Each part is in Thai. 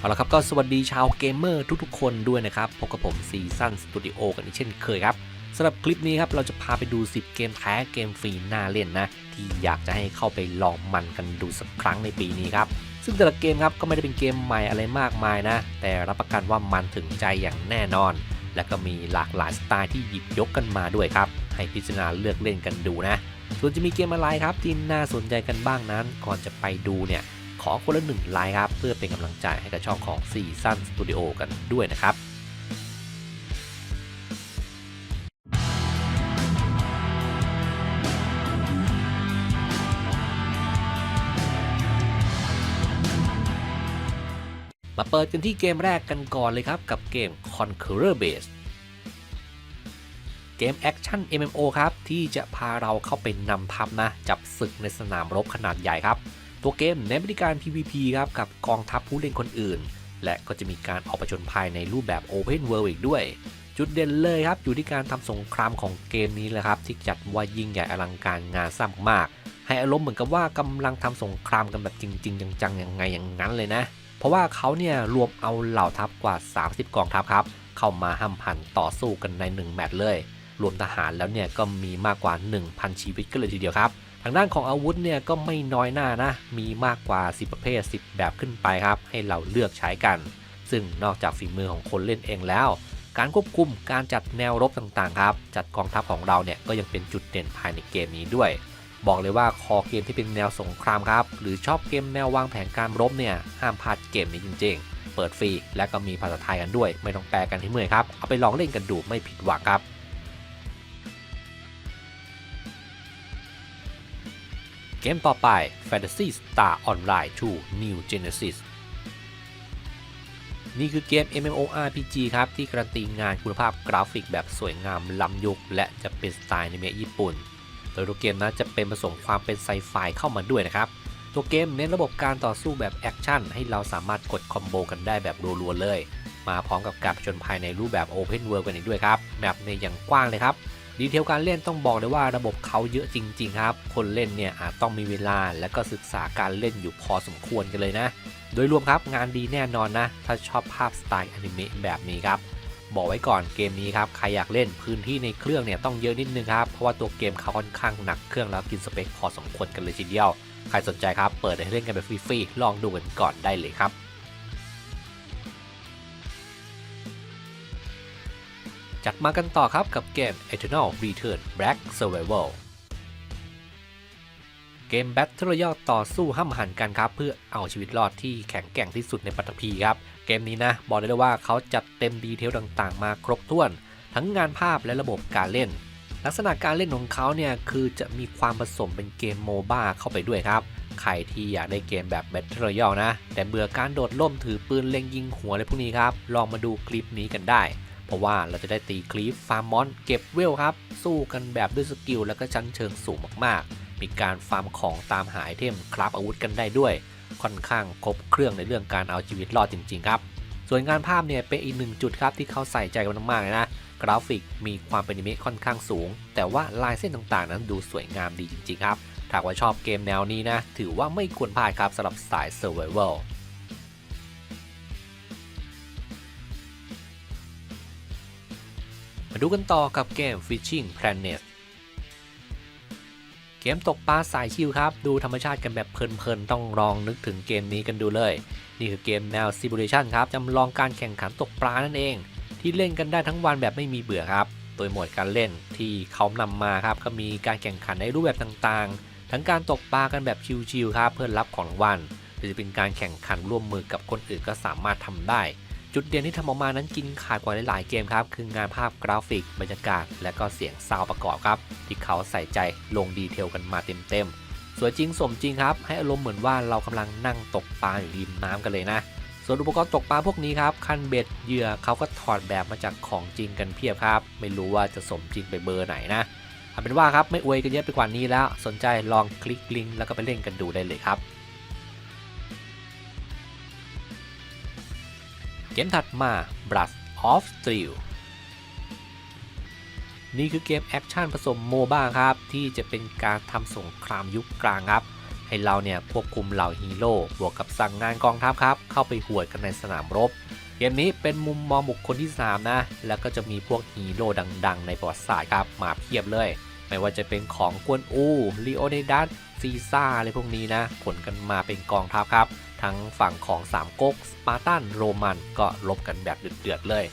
เอาละครับก็สวัสดีชาวเกมเมอร์ทุกๆ คนด้วยนะครับ พบกับผมซีซั่นสตูดิโอกันอีกเช่นเคยครับสำหรับคลิปนี้ครับ เราจะพาไปดู 10 เกมแท้เกมฟรีน่าเล่นนะ ที่อยากจะให้เข้าไปลองมันกันดูสักครั้งในปีนี้ครับ ซึ่งแต่ละเกมครับก็ไม่ได้เป็นเกมใหม่อะไรมากมายนะ แต่รับประกันว่ามันถึงใจอย่างแน่นอน และก็มีหลากหลายสไตล์ที่หยิบยกกันมาด้วยครับให้พิจารณาเลือกเล่นกันดูนะส่วนจะมีเกมอะไรครับที่น่าสนใจกันบ้างนั้น ก่อนจะไปดูเนี่ย ขอคนละหนึ่งไลค์ครับ เพื่อเป็นกำลังใจให้กับช่องของซีซั่นสตูดิโอกันด้วยนะครับมาเปิดกันที่เกมแรกกันก่อนเลยครับ กับเกม Conqueror Base เกมแอคชั่น MMO ครับ ที่จะพาเราเข้าไปนำทัพนะ จับศึกในสนามรบขนาดใหญ่ครับ ตัวเกมเน้นบริการ PVP ครับกับกองทัพผู้เล่นคนอื่น และก็จะมีการออกประชนภัยในรูปแบบ Open World อีกด้วย จุดเด่นเลยครับ อยู่ที่การทำสงครามของเกมนี้แหละครับ ที่จัดว่ายิ่งใหญ่อลังการงานสร้างมาก ให้อารมณ์เหมือนกับว่ากำลังทำสงครามกันแบบจริง ๆ จังๆอย่างไงอย่างนั้นเลยนะ เพราะว่าเขาเนี่ยรวมเอาเหล่าทัพกว่า 30 กองทัพครับเข้ามาห้ามพันต่อสู้กันใน 1 แมตช์เลย รวมทหารแล้วเนี่ยก็มีมากกว่า 1,000 ชีวิตกันเลยทีเดียวครับ ทางด้านของอาวุธเนี่ยก็ไม่น้อยหน้านะ มีมากกว่า 10 ประเภท 10 แบบขึ้นไปครับ ให้เราเลือกใช้กัน ซึ่งนอกจากฝีมือของคนเล่นเองแล้ว การควบคุมการจัดแนวรบต่างๆครับ จัดกองทัพของเราเนี่ยก็ยังเป็นจุดเด่นภายในเกมนี้ด้วย บอกเลยว่าคอเกมที่เป็นแนวสงครามครับ หรือชอบเกมแนววางแผนการรบเนี่ยห้ามพลาดเกมนี้จริง ๆ เปิดฟรีและก็มีภาษาไทยกันด้วย ไม่ต้องแปลกันที่เมื่อยครับ เอาไปลองเล่นกันดูไม่ผิดหวังครับ เกมต่อไป Fantasy Star Online 2 New Genesis นี่คือเกม MMORPG ครับ ที่การันตีงานคุณภาพกราฟิกแบบสวยงามล้ำยุค และจะเป็นสไตล์ในเมะญี่ปุ่น โดยตัวเกมนั้นจะเป็นผสมความเป็นไซไฟเข้ามาด้วยนะครับ ตัวเกมเน้นระบบการต่อสู้แบบแอคชั่นให้เราสามารถกดคอมโบกันได้แบบรัวๆเลย มาพร้อมกับการผจญภัยในรูปแบบ Open World กันอีกด้วยครับแมปในอย่างกว้างเลยครับ ดีเทลการเล่นต้องบอกเลยว่าระบบเขาเยอะจริง ๆ ครับ คนเล่นเนี่ยอาจต้องมีเวลาและก็ศึกษาการเล่นอยู่พอสมควรกันเลยนะ โดยรวมครับงานดีแน่นอนนะ ถ้าชอบภาพสไตล์อนิเมะแบบนี้ครับ บอกไว้ก่อนเกมนี้ครับ ใครอยากเล่นพื้นที่ในเครื่องเนี่ยต้องเยอะนิดนึงครับ เพราะว่าตัวเกมเขาค่อนข้างหนักเครื่องแล้วกินสเปคพอสมควรกันเลยทีเดียว ใครสนใจครับ เปิดให้เล่นกันแบบฟรีๆ ลองดูกันก่อนได้เลยครับ จัดมากันต่อครับกับเกม Eternal Return Black Survival เกม Battle Royale ต่อสู้ห้ามหันกันครับ เพื่อเอาชีวิตรอดที่แข็งแกร่งที่สุดในปัตตภีครับ เกมนี้นะบอกได้เลยว่าเขาจัดเต็มดีเทลต่างๆ มาครบถ้วน ทั้งงานภาพและระบบการเล่น ลักษณะการเล่นของเขาเนี่ยคือจะมีความผสมเป็นเกมโมบ้าเข้าไปด้วยครับ ใครที่อยากได้เกมแบบ Battle Royale นะ แต่เบื่อการโดดล่มถือปืนเล็งยิงหัวอะไรพวกนี้ครับลองมาดูคลิปนี้กันได้ เพราะว่าเราจะได้ตีคลิปฟาร์มมอนเก็บเวลครับ สู้กันแบบด้วยสกิลแล้วก็ชั้นเชิงสูงมากๆ มีการฟาร์มของตามหาไอเทมคราฟอาวุธกันได้ด้วย ค่อนข้างครบเครื่องในเรื่องการเอาชีวิตรอดจริง ๆ ครับ ส่วนงานภาพเนี่ยเป็นอีกหนึ่งจุดครับที่เขาใส่ใจกันมากๆเลยนะกราฟิกมีความเป็นอนิเมะค่อนข้างสูง แต่ว่าลายเส้นต่างๆ นั้นดูสวยงามดีจริงๆครับถ้าว่าชอบเกมแนวนี้นะ ถือว่าไม่ควรพลาดครับสำหรับสาย Survival มาดูกันต่อกับเกม Fishing Planet เกมตกปลาสายชิลครับ ดูธรรมชาติกันแบบเพลินๆ ต้องลองนึกถึงเกมนี้กันดูเลย นี่คือเกมแนว Simulation ครับ จำลองการแข่งขันตกปลานั่นเอง ที่เล่นกันได้ทั้งวันแบบไม่มีเบื่อครับ โดยโหมดการเล่นที่เขานำมาครับ ก็มีการแข่งขันในรูปแบบต่างๆ ทั้งการตกปลากันแบบชิลๆครับเพื่อรับของรางวัลหรือจะเป็นการแข่งขันร่วมมือกับคนอื่นก็สามารถทำได้ จุดเด่นที่ทำออกมานั้นกินขาดกว่าหลายๆเกมครับ คืองานภาพกราฟิก บรรยากาศ และก็เสียงซาวประกอบครับ ที่เขาใส่ใจลงดีเทลกันมาเต็มๆ สวยจริงสมจริงครับ ให้อารมณ์เหมือนว่าเรากำลังนั่งตกปลาอยู่ริมน้ำกันเลยนะ ส่วนอุปกรณ์ตกปลาพวกนี้ครับ คันเบ็ดเหยื่อเขาก็ถอดแบบมาจากของจริงกันเพียบครับ ไม่รู้ว่าจะสมจริงไปเบอร์ไหนนะเอาเป็นว่าครับไม่อวยกันเยอะไปกว่านี้แล้ว สนใจลองคลิกลิงก์แล้วก็ไปเล่นกันดูได้เลยครับ มถัดมา Brush of Steel นี่คือเกมแอคชั่นผสมโมบ้าครับ ที่จะเป็นการทำสงครามยุคกลางครับใให้เราเนี่ยควบคุมเหล่าฮีโร่บวกกับสั่งงานกองทัพครับ เข้าไปหวดกันในสนามรบ เกมนี้เป็นมุมมองบุคคลที่ 3 นะ แล้วก็จะมีพวกฮีโร่ดังๆ ในประวัติศาสตร์ครับ มาเพียบเลย ไม่ว่าจะเป็นของกวนอูลีโอเนดัสซีซ่าอะไรพวกนี้นะขนกันมาเป็นกองทัพครับ ทั้งฝั่งของสามก๊กสปาร์ตันโรมันก็ลบกันแบบเดือดๆเลย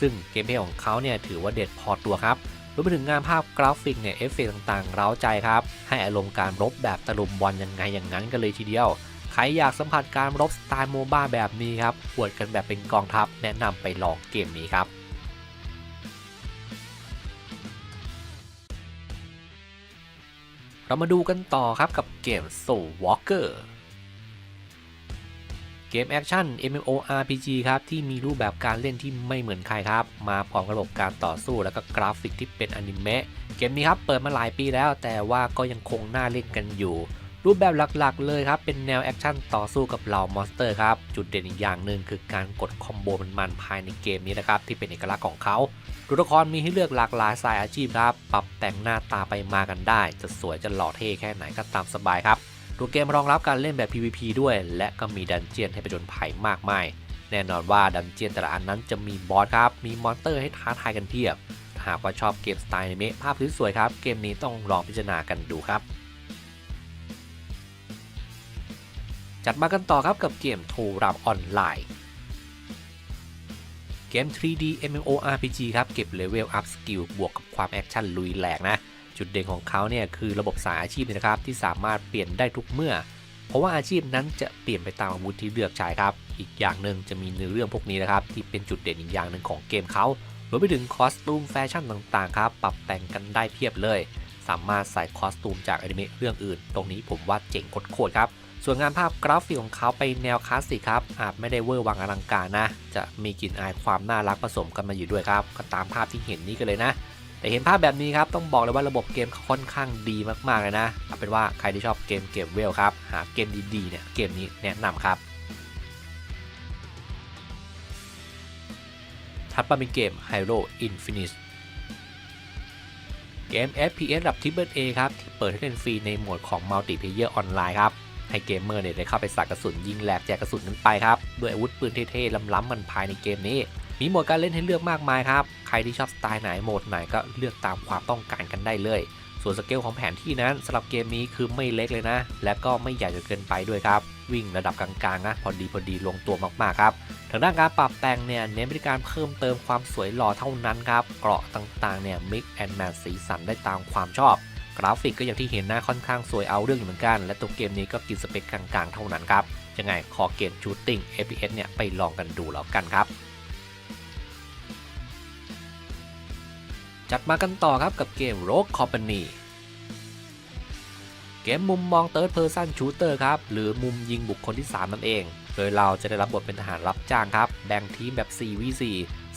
ซึ่งเกมเพลย์ของเขาเนี่ยถือว่าเด็ดพอตัวครับรวมไปถึงงานภาพกราฟิกเนี่ยเอฟเฟกต่างๆ เร้าใจครับ ให้อารมณ์การรบแบบตะลุมบอลยังไงอย่างนั้นกันเลยทีเดียว ใครอยากสัมผัสการรบสไตล์โมบ้าแบบนี้ครับปวดกันแบบเป็นกองทัพแนะนำไปลองเกมนี้ครับเรามาดูกันต่อครับกับเกม Soul Walker เกมแอคชั่น MMORPG ครับที่มีรูปแบบการเล่นที่ไม่เหมือนใครครับ มาพร้อมระบบการต่อสู้แล้วก็กราฟิกที่เป็นอนิเมะเกมนี้ครับเปิดมาหลายปีแล้ว แต่ว่าก็ยังคงน่าเล่นกันอยู่ รูปแบบหลักๆ เลยครับ เป็นแนวแอคชั่นต่อสู้กับเหล่ามอนสเตอร์ครับจุดเด่นอีกอย่างหนึ่งคือการกดคอมโบมันๆภายในเกมนี้นะครับที่เป็นเอกลักษณ์ของเขาตัวละครมีให้เลือกหลากหลายสายอาชีพครับปรับแต่งหน้าตาไปมากันได้ จะสวยจะหล่อเท่แค่ไหนก็ตามสบายครับ ตัวเกมรองรับการเล่นแบบ PVP ด้วย และก็มีดันเจียนให้ไประจนภัยมากมาย แน่นอนว่าดันเจียนแต่ละอันนั้นจะมีบอสครับ มีมอนสเตอร์ให้ท้าทายกันเพียบ หากว่าชอบเกมสไตล์นิเมะภาพสวยๆครับ เกมนี้ต้องลองพิจารณากันดูครับ จัดมากันต่อครับกับเกมโทรับออนไลน์ เกม 3D MMORPG ครับ เก็บเลเวลอัพสกิลบวกกับความแอคชั่นลุยแหลกนะ จุดเด่นของเขาเนี่ยคือระบบสายอาชีพนะครับที่สามารถเปลี่ยนได้ทุกเมื่อ เพราะว่าอาชีพนั้นจะเปลี่ยนไปตามอาวุธที่เลือกใช้ครับ อีกอย่างหนึ่งจะมีเนื้อเรื่องพวกนี้นะครับที่เป็นจุดเด่นอีกอย่างหนึ่งของเกมเขารวมไปถึงคอสตูมแฟชั่นต่างๆครับปรับแต่งกันได้เพียบเลย สามารถใส่คอสตูมจากอนิเมะเรื่องอื่น ตรงนี้ผมว่าเจ๋งโคตรครับส่วนงานภาพกราฟิกของเขาไปแนวคลาสสิกครับ อาจไม่ได้เวอร์วังอลังการนะ จะมีกลิ่นอายความน่ารักผสมกันมาอยู่ด้วยครับ ก็ตามภาพที่เห็นนี่กันเลยนะ แต่เห็นภาพแบบนี้ครับ ต้องบอกเลยว่าระบบเกมค่อนข้างดีมากๆเลยนะเอาเป็นว่าใครที่ชอบเกมเก็บเวลครับ หาเกมดีๆเนี่ยเกมนี้แนะนำครับถัดมาเป็นเกม Halo Infinite เกม FPS ระดับ Triple A ครับที่เปิดให้เล่นฟรีในโหมดของ Multiplayer ออนไลน์ครับ ให้เกมเมอร์เนี่ยได้เข้าไปสักกระสุนยิงแหลกแจกกระสุนนั้นไปครับ ด้วยอาวุธปืนเท่ๆล้ำๆมันภายในเกมนี้ มีโหมดการเล่นให้เลือกมากมายครับ ใครที่ชอบสไตล์ไหนโหมดไหนก็เลือกตามความต้องการกันได้เลย ส่วนสเกลของแผนที่นั้นสำหรับเกมนี้คือไม่เล็กเลยนะ และก็ไม่ใหญ่จนเกินไปด้วยครับ วิ่งระดับกลางๆนะพอดีพอดีลงตัวมากๆครับทางด้านการปรับแต่งเนี่ยเน้นไปที่การเพิ่มเติมความสวยหล่อเท่านั้นครับเกราะต่างๆเนี่ยมิกแอนด์แมทสีสันได้ตามความชอบกราฟิกก็อย่างที่เห็นนะค่อนข้างสวยเอาเรื่องอยู่เหมือนกัน และตัวเกมนี้ก็กินสเปคกลางๆ เท่านั้นครับยังไงขอเกมชูตติ้ง FPS เนี่ยไปลองกันดูแล้วกันครับ จัดมากันต่อครับกับเกม Rogue Company เกมมุมมอง Third Person Shooter ครับ หรือมุมยิงบุคคลที่ 3 นั่นเอง โดยเราจะได้รับบทเป็นทหารรับจ้างครับ แบ่งทีมแบบ 4v4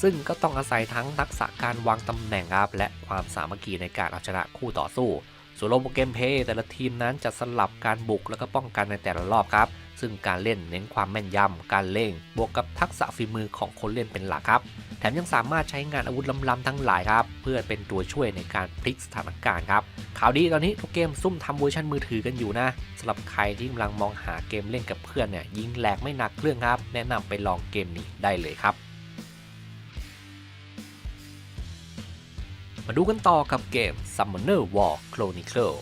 ซึ่งก็ต้องอาศัยทั้งทักษะการวางตำแหน่งครับ และความสามัคคีในการเอาชนะคู่ต่อสู้ ส่วนระบบเกมเพย์แต่ละทีมนั้นจะสลับการบุกแล้วก็ป้องกันในแต่ละรอบครับ ซึ่งการเล่นเน้นความแม่นยำการเล่งบวกกับทักษะฝีมือของคนเล่นเป็นหลักครับ แถมยังสามารถใช้งานอาวุธล้ำๆทั้งหลายครับ เพื่อเป็นตัวช่วยในการพลิกสถานการณ์ครับข่าวดีตอนนี้ทุกเกมซุ่มทำเวอร์ชันมือถือกันอยู่นะสำหรับใครที่กำลังมองหาเกมเล่นกับเพื่อนเนี่ยยิงแหลกไม่หนักเครื่องครับ แนะนำไปลองเกมนี้ได้เลยครับมาดูกันต่อกับเกม Summoner War Chronicle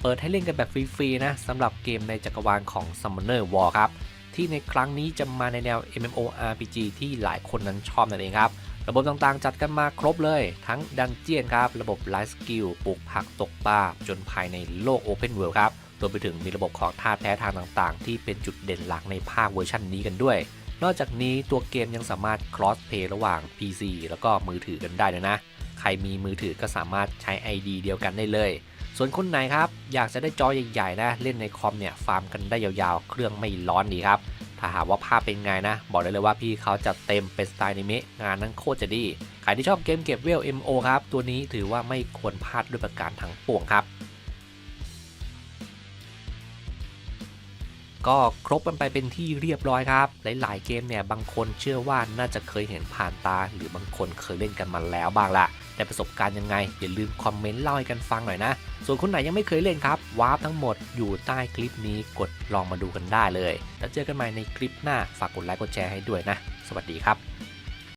เปิดให้เล่นกันแบบฟรีๆนะสำหรับเกมในจักรวาลของ Summoner War ครับ ที่ในครั้งนี้จะมาในแนว MMORPG ที่หลายคนนั้นชอบนั่นเองครับ ระบบต่างๆจัดกันมาครบเลย ทั้งดันเจียนครับ ระบบไลฟ์สกิลปลูกผักตกปลาจนภายในโลก Open World ครับรวมไปถึงมีระบบของท่าแท้ทางต่างๆ ที่เป็นจุดเด่นหลักในภาคเวอร์ชันนี้กันด้วย นอกจากนี้ตัวเกมยังสามารถ cross play ระหว่าง PC แล้วก็มือถือกันได้เลยนะ ใครมีมือถือก็สามารถใช้ ID เดียวกันได้เลย ส่วนคนไหนครับ อยากจะได้จอใหญ่ๆนะ เล่นในคอมเนี่ยฟาร์มกันได้ยาวๆ เครื่องไม่ร้อนดีครับ ถ้าหากว่าภาพเป็นไงนะ บอกได้เลยว่าพี่เขาจัดเต็มเป็นสไตล์นิเมะงานนั้นโคตรจะดี ใครที่ชอบเกมเก็บเวล MO ครับ ตัวนี้ถือว่าไม่ควรพลาดด้วยประการทั้งปวงครับ ก็ครบกันไปเป็นที่เรียบร้อยครับ หลาย ๆ เกมเนี่ยบางคนเชื่อว่าน่าจะเคยเห็นผ่านตา หรือบางคนเคยเล่นกันมาแล้วบ้างละแต่ประสบการณ์ยังไง อย่าลืมคอมเมนต์เล่าให้กันฟังหน่อยนะ ส่วนคนไหนยังไม่เคยเล่นครับวาร์ปทั้งหมดอยู่ใต้คลิปนี้กดลองมาดูกันได้เลย แล้วเจอกันใหม่ในคลิปหน้าฝากกดไลค์กดแชร์ให้ด้วยนะ สวัสดีครับ